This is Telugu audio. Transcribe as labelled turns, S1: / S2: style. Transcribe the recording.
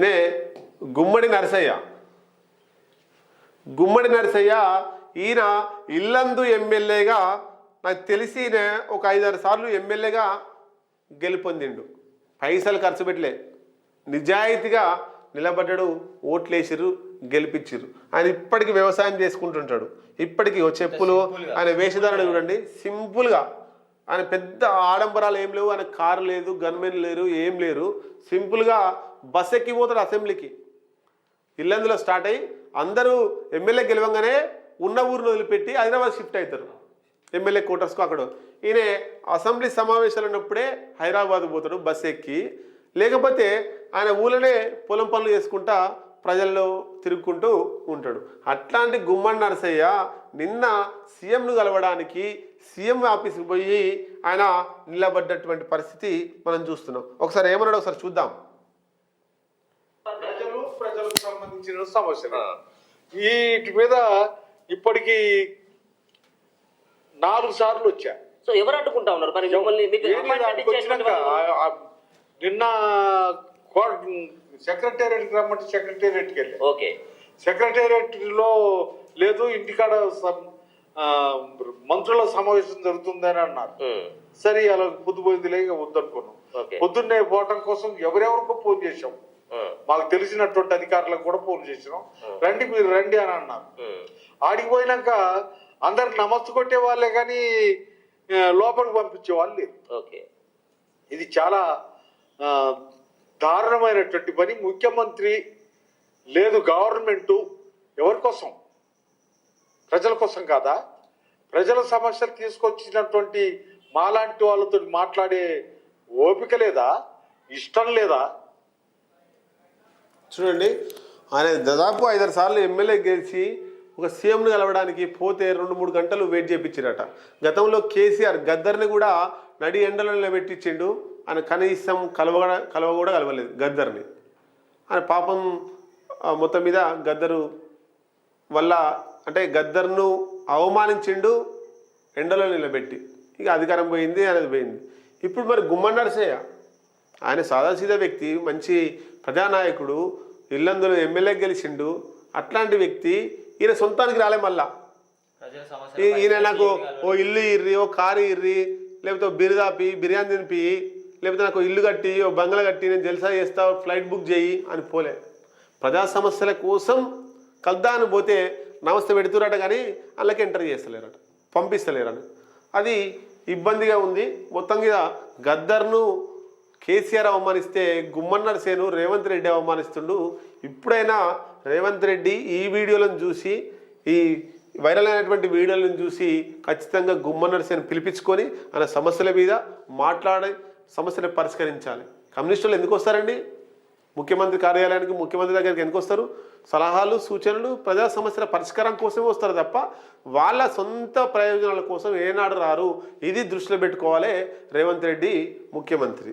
S1: ఈయనే గుమ్మడి నరసయ్య. గుమ్మడి నరసయ్య ఈయన ఇల్లందు ఎమ్మెల్యేగా నాకు తెలిసి ఒక ఐదారు సార్లు ఎమ్మెల్యేగా గెలుపొందిండు. పైసలు ఖర్చు పెట్టలే. నిజాయితీగా నిలబడ్డాడు ఓట్లేసిర్రు గెలిపించిర్రు ఆయన ఇప్పటికీ వ్యవసాయం చేసుకుంటుంటాడు. ఇప్పటికీ చెప్పులు ఆయన వేషధారణ చూడండి సింపుల్గా. ఆయన పెద్ద ఆడంబరాలు ఏం లేవు ఆయన కారు లేదు గన్మెన్ లేరు ఏం లేరు. సింపుల్గా బస్ ఎక్కిపోతాడు అసెంబ్లీకి. ఇల్లందులో స్టార్ట్ అయ్యి అందరూ ఎమ్మెల్యే గెలవంగానే ఉన్న ఊరిని వదిలిపెట్టి హైదరాబాద్ షిఫ్ట్ అవుతారు. ఎమ్మెల్యే క్వార్టర్స్కు అక్కడ. ఈయన అసెంబ్లీ సమావేశాలు ఉన్నప్పుడే హైదరాబాద్ పోతాడు బస్ ఎక్కి. లేకపోతే ఆయన ఊళ్ళనే పొలం పనులు చేసుకుంటా ప్రజల్లో తిరుగుకుంటూ ఉంటాడు. అట్లాంటి గుమ్మడి నరసయ్య నిన్న సీఎంను కలవడానికి సీఎం ఆఫీస్కి పోయి ఆయన నిలబడ్డటువంటి పరిస్థితి మనం చూస్తున్నాం. ఒకసారి ఏమన్నాడు ఒకసారి చూద్దాం.
S2: ప్రజలు ప్రజలకు సంబంధించిన సమస్యలు. వీటి మీద ఇప్పటికి నాలుగు సార్లు వచ్చా.
S3: సో ఎవరు అడ్డుకుంటా ఉన్నారు? మరి
S2: నిన్న సెక్రటేరియట్కి రమ్మంటే సెక్రటేరియట్కి వెళ్ళి.
S3: ఓకే.
S2: సెక్రటేరియట్లో లేదు ఇంటికాడ మంత్రుల సమావేశం జరుగుతుందని అన్నారు. సరే అలా పొద్దుపోయింది లేక వద్దనుకున్నాం. పొద్దున్నే పోవటం కోసం ఎవరెవరికో ఫోన్ చేశాం. మాకు తెలిసినటువంటి అధికారులకు కూడా ఫోన్ చేసినాం. రండి మీరు రండి అని అన్నారు. ఆడికి పోయినాక అందరు నమస్తు కొట్టే వాళ్ళే కానీ లోపలికి పంపించే వాళ్ళు
S3: ఓకే.
S2: ఇది చాలా దారుణమైనటువంటి పని. ముఖ్యమంత్రి లేదు గవర్నమెంట్ ఎవరి కోసం? ప్రజల కోసం కాదా? ప్రజల సమస్యలు తీసుకొచ్చినటువంటి మాలాంటి వాళ్ళతో మాట్లాడే ఓపిక లేదా? ఇష్టం లేదా?
S1: చూడండి ఆయన దాదాపు ఐదారు సార్లు ఎమ్మెల్యే గెలిచి ఒక సీఎంను కలవడానికి పోతే రెండు మూడు గంటలు వెయిట్ చేయించారట గతంలో కేసీఆర్ గద్దర్ని కూడా నడి ఎండలో నిలబెట్టించిండు ఆయన కనీసం కలవ కలవ కూడా కలవలేదు గద్దర్ని. ఆయన పాపం ఆ, మొత్తం మీద గద్దరు వల్ల అంటే గద్దర్ను అవమానించిండు ఎండలో నిలబెట్టి. ఇక అధికారం పోయింది అనేది పోయింది. ఇప్పుడు మరి గుమ్మడి నరసయ్య ఆయన సాదాసీదా వ్యక్తి మంచి ప్రజానాయకుడు ఇల్లందులో ఎమ్మెల్యే గెలిచిండు అట్లాంటి వ్యక్తి ఈయన సొంతానికి రాలే మళ్ళా. ఈయన నాకు ఓ ఇల్లు ఇర్రి ఓ కారు ఇర్రి లేకపోతే బిరుదాపి బిర్యానీ తినిపి లేకపోతే నాకు ఇల్లు కట్టి ఓ బంగ్లా కట్టి నేను జల్సా చేస్తా ఫ్లైట్ బుక్ చేయి అని పోలే. ప్రజా సమస్యల కోసం కల్దా అని పోతే నమస్తే పెడుతురట కానీ అందులోకి ఎంటర్ చేస్తలేరట పంపిస్తలేరని అది ఇబ్బందిగా ఉంది. మొత్తం మీద గద్దర్ను కేసీఆర్ అవమానిస్తే గుమ్మన్నర్ సేను రేవంత్ రెడ్డి అవమానిస్తుండు. ఇప్పుడైనా రేవంత్ రెడ్డి ఈ వీడియోలను చూసి ఈ వైరల్ అయినటువంటి వీడియోలను చూసి ఖచ్చితంగా గుమ్మన్నర్ సేను పిలిపించుకొని ఆయన సమస్యల మీద మాట్లాడి సమస్యను పరిష్కరించాలి. కమ్యూనిస్టులు ఎందుకు వస్తారండి? ముఖ్యమంత్రి కార్యాలయానికి ముఖ్యమంత్రి దగ్గరికి ఎందుకు వస్తారు? సలహాలు సూచనలు ప్రజా సమస్యల పరిష్కారం కోసమే వస్తారు తప్ప వాళ్ళ సొంత ప్రయోజనాల కోసం ఏనాడు రారు. ఇది దృష్టిలో పెట్టుకోవాలి రేవంత్ రెడ్డి ముఖ్యమంత్రి.